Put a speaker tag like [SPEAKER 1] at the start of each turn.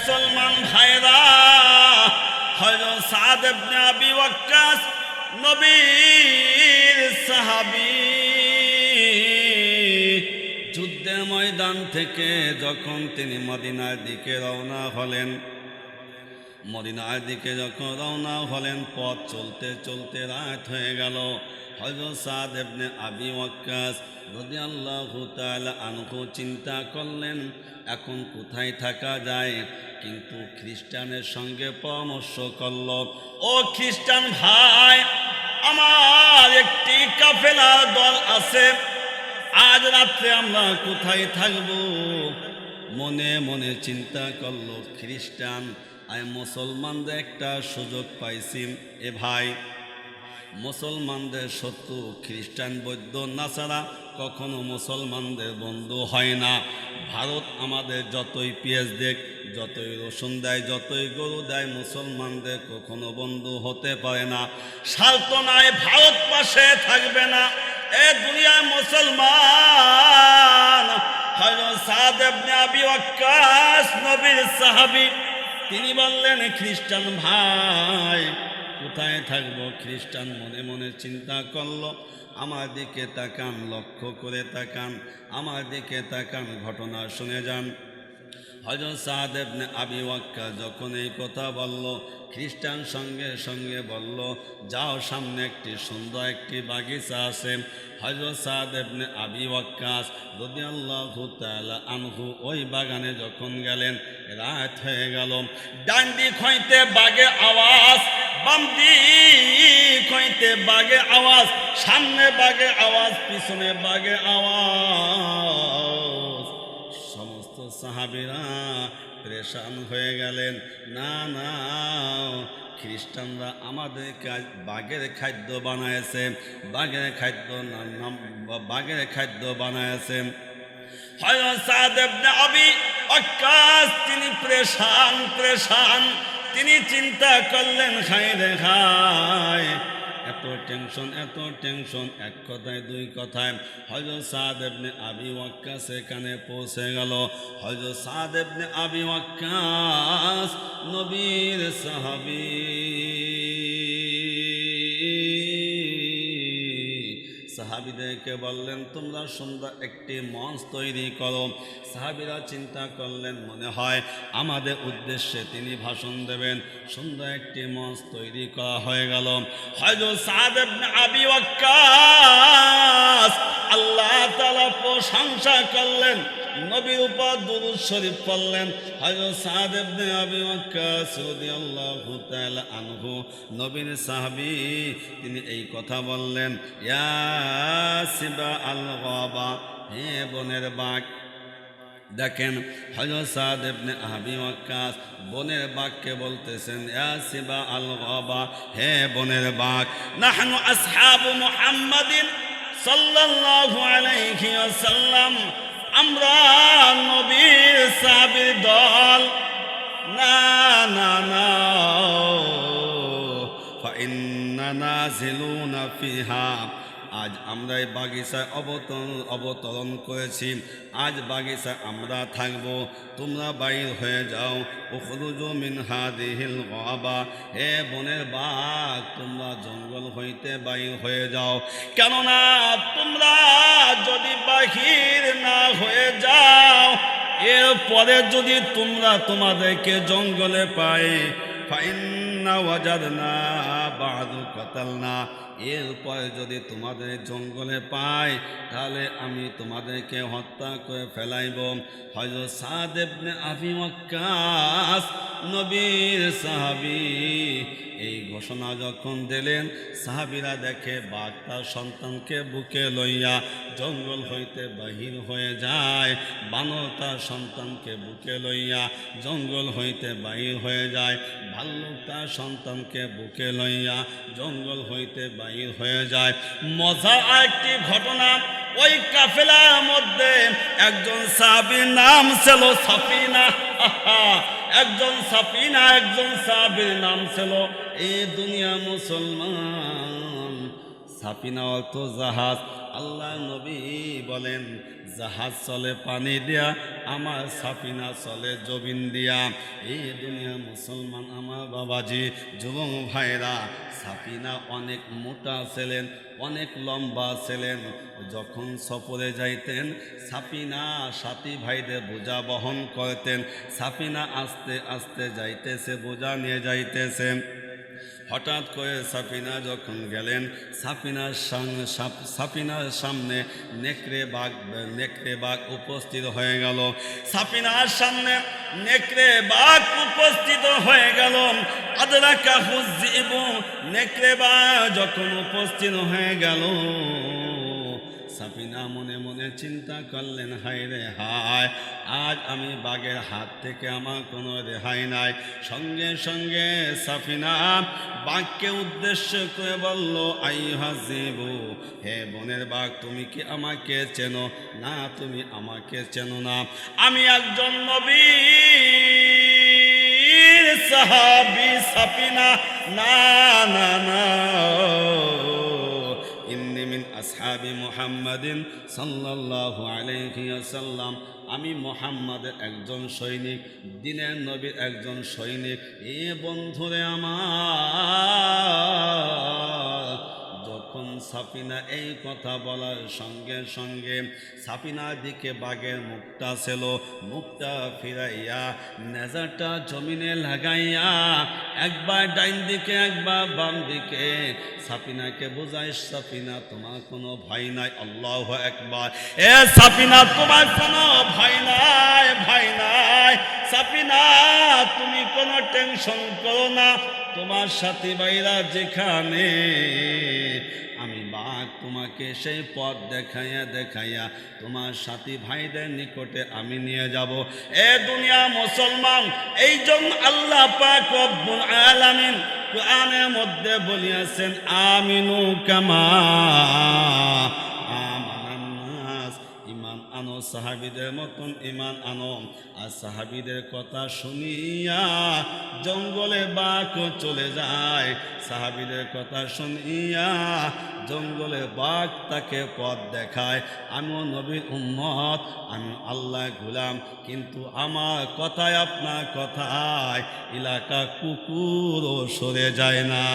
[SPEAKER 1] মুসলমান ভাইরা হযরত সাদ ইবনে আবি নবীর সাহাবী। যুদ্ধের ময়দান থেকে যখন তিনি মদিনার দিকে রওনা হলেন, মদিনার দিকে যখন রওনা হলেন, পথ চলতে চলতে রাত হয়ে গেল। হজরত সাদ আবি ওয়াক্কাস যদি আল্লাহ আনহু চিন্তা করলেন, এখন কোথায় থাকা যায়? কিন্তু খ্রিস্টানের সঙ্গে পরামর্শ করল, ও খ্রিস্টান ভাই, আমার একটি কাফেলা দল আছে। আজ রাত্রে আমরা কোথায় থাকব? মনে মনে চিন্তা করল, খ্রিস্টান, আমি মুসলমানদের একটা সুযোগ পাইছি। এ ভাই, মুসলমানদের শত্রু খ্রিস্টান, বৌদ্ধ নাছাড়া কখনো মুসলমানদের বন্ধু হয় না। ভারত আমাদের যতই পেঁয়াজ দেখ, যতই রসুন দেয়, যতই গরু দেয়, মুসলমানদের কখনো বন্ধু হতে পারে না। সালতনায় ভারত পাশে থাকবে না। এ দুনিয়ায় মুসলমান। তিনি বললেন, খ্রিস্টান ভাই, কোথায় থাকব? খ্রিস্টান মনে মনে চিন্তা করল। আমার দিকে তাকান, লক্ষ্য করে তাকান, আমার দিকে তাকান, ঘটনা শুনে যান। হজরত সাদ ইবনে আবি ওয়াক্কা যখন এই কথা বলল, খ্রিস্টান সঙ্গে সঙ্গে বলল, যাও, সামনে একটি সুন্দর একটি বাগিচা আছে। হজরত সাদ ইবনে আবি ওয়াক্কাস যদি আল্লাহ আনহু ওই বাগানে যখন গেলেন, রাত হয়ে গেল। ডান্ডি খইতে বাগে আওয়াজ বামদি খইতে বাগে আওয়াজ, সামনে বাগে আওয়াজ, পিছনে বাগে আওয়াজ। সমস্ত সাহাবিরা প্রেশান হয়ে গেলেন, না না, খ্রিস্টানরা আমাদের বাঘের খাদ্য বানায়ছে বাঘের খাদ্য নাম বাঘের খাদ্য বানায়ছে হযরত সাদ ইবনে আবি ওয়াক্কাস, তিনি প্রেশান প্রেশান। তিনি চিন্তা করলেন খাই রে খাই এত টেনশন এত টেনশন, এক কথায়, দুই কথায়। হজরত সাদ ইবনে আবি ওয়াক্কাস এখানে পৌঁছে গেল। হজরত সাদ ইবনে আবি ওয়াক্কাস, নবীর সাহাবী। সাহাবিদেরকে বললেন, তোমরা সুন্দর একটি মঞ্চ তৈরি করো। সাহাবিরা চিন্তা করলেন, মনে হয় আমাদের উদ্দেশ্যে তিনি ভাষণ দেবেন। সুন্দর একটি মঞ্চ তৈরি করা হয়ে গেল। হয়তো সাহাদেব আবি প্রশংসা করলেন নবীর উপর দুরুদ শরীফ পড়লেন। হযরত সাদ ইবনে আবি ওয়াক্কাস রাদিয়াল্লাহু তাআলা আনহু, নবীর সাহাবী, তিনি এই কথা বললেন, ইয়া সিবা আল গাবা, হে বনের বাঘ, দেখেন হযরত সাদ ইবনে আবি ওয়াক্কাস বনের বাঘকে বলতেছেন, ইয়া সিবা আল গাবা, হে বনের বাঘ, নাহনু আসহাবু মুহাম্মাদিন সাল্লাল্লাহু আলাইহি ওয়াসাল্লাম আমরা নবীর সাহাবীর দল। না না না ফাইন্নানা জিলুনা ফিহা। আজ আমরা এই বাগিচায় অবতরণ অবতরণ করেছি। আজ বাগিচায় আমরা থাকব। তোমরা বাইর হয়ে যাও। উখরুজু মিন হাদিহিল গাবা। হে বনের বাঘ, তোমরা জঙ্গল হইতে বাইর হয়ে যাও। কেননা তোমরা যদি বাহির না হয়ে যাও, এরপরে যদি তোমরা তোমাদেরকে জঙ্গলে পাই ফাইন্না ওয়াজাদনা বাদু কাতালনা। এরপরে যদি তোমাদের জঙ্গলে পাই, তাহলে আমি তোমাদেরকে হত্যা করে ফেলাইব। হয়তো সাদেবনে আবি মক্কাস নবীর সাহাবি এই ঘোষণা যখন দিলেন, সাহাবিরা দেখে বাঘ তার সন্তানকে বুকে লইয়া জঙ্গল হইতে বাহির হয়ে যায়। বানর তার সন্তানকে বুকে লইয়া জঙ্গল হইতে বাহির হয়ে যায়। ভাল্লুক তার সন্তানকে বুকে লইয়া জঙ্গল হইতে বাহির হয়ে যায়। মজা একটি ঘটনা, ওই কাফেলার মধ্যে একজন সাহাবীর নাম ছিল সাফিনা। একজন সাফিনা একজন সাহাবীর নাম ছিল, এ দুনিয়া মুসলমান সাফিনা অর্থ জাহাজ। আল্লাহ নবী বলেন জাহাজ চলে পানি দিয়া, আমার সাফিনা চলে জবিন দিয়া। এই দুনিয়া মুসলমান আমার বাবাজি, যুবক ভাইরা, সাফিনা অনেক মোটা ছিলেন, অনেক লম্বা ছিলেন। যখন সফরে যাইতেন, সাফিনা সাথী ভাইদের বোঝা বহন করতেন। সাপিনা আস্তে আস্তে যাইতেছে, বোঝা নিয়ে যাইতেছে। হঠাৎ করে সাফিনা যখন গেলেন, সাফিনার সামনে সাফিনার সামনে নেকড়ে বাঘ নেকড়ে বাঘ উপস্থিত হয়ে গেল। সাফিনার সামনে নেকড়ে বাঘ উপস্থিত হয়ে গেল। নেকড়ে বাঘ যখন উপস্থিত হয়ে গেল। সাফিনা মনে মনে চিন্তা করলেন হায় রে হায় আমি বাঘের হাত থেকে আমার কোনো রেহাই নাই। সঙ্গে সঙ্গে সাফিনা বাঘকে উদ্দেশ্য করে বলল আই হাজিবু হে বনের বাঘ, তুমি কি আমাকে চেনো? না, তুমি আমাকে চেনো না। আমি একজন নবী সাহাবি সাফিনা। না না না আসহাবি মুহাম্মাদিন সাল্লাল্লাহু আলাইহি ওয়াসাল্লাম। আমি মোহাম্মদের একজন সৈনিক, দিনের নবীর একজন সৈনিক। এ বন্ধুরে আমার যখন সাফিনা এই কথা বলার সঙ্গে সঙ্গে সাফিনার দিকে বাঘের মুখটা ছিল, মুখটা ফিরাইয়া নেজারটা জমিনে লাগাইয়া একবার ডাইন দিকে, একবার বাম দিকে। সাফিনাকে বোঝাই সাফিনা, তোমার কোনো ভাই নাই, আল্লাহ একবার এ সাফিনা, তোমার কোনো ভাই নাই ভাই নাই। সাফিনা, তুমি কোনো টেনশন করো না। তোমার সাথী ভাইরা যেখানে, আমি বাঘ তোমাকে সেই পথ দেখাইয়া দেখাইয়া তোমার সাথী ভাইদের নিকটে আমি নিয়ে যাব। এ দুনিয়া মুসলমান এই জন্য আল্লাহ পাক আলামিন কোরআনের মধ্যে বলিয়াছেন, আমিনু কামা আনো, সাহাবিদের মতন ইমান আনো। আর সাহাবিদের কথা শুনিয়া জঙ্গলে বাঘ চলে যায়। সাহাবিদের কথা শুনিয়া জঙ্গলে বাঘ তাকে পথ দেখায়। আমিও নবীর উম্মত, আমি আল্লাহ গুলাম, কিন্তু আমার কথায় আপনার কথায় এলাকা কুকুরও সরে যায় না।